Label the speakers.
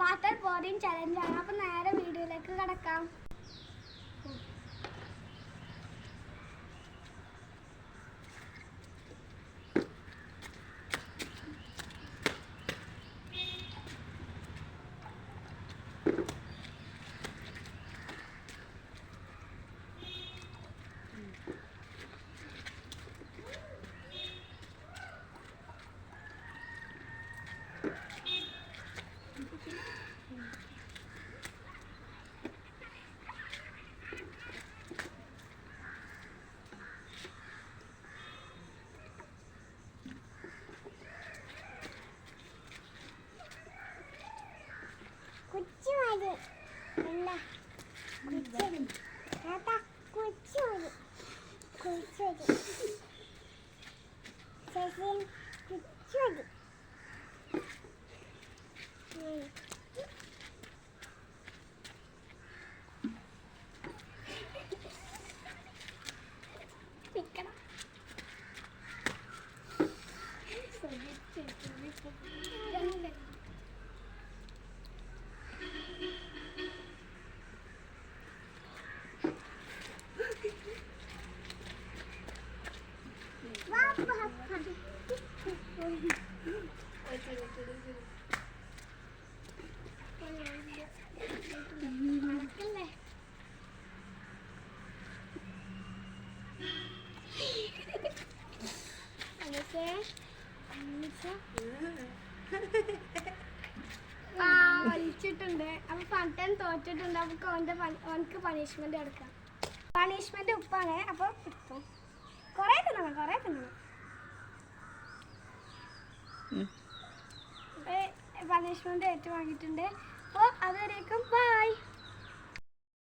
Speaker 1: Water boarding ചലഞ്ചാണ് അപ്പൊ നേരെ വീഡിയോയിലേക്ക് കടക്കാം. കൊച്ചു കൊച്ചു കൊച്ചു വലിച്ചിട്ടുണ്ട്. അപ്പൊ പട്ടൻ തോറ്റിട്ടുണ്ട്. അപ്പൊ അവന്റെ അവനക്ക് പണിഷ്മെന്റ് എടുക്കാം. പണിഷ്മെന്റ് ഉപ്പാണ്. അപ്പൊ ഉപ്പും. കൊറേ തിന്നണം കൊറേ തിന്നണം. പണിഷ്മെന്റ് ഏറ്റുവാങ്ങിയിട്ടുണ്ട്. അപ്പോൾ അതുവരേക്കും ബൈ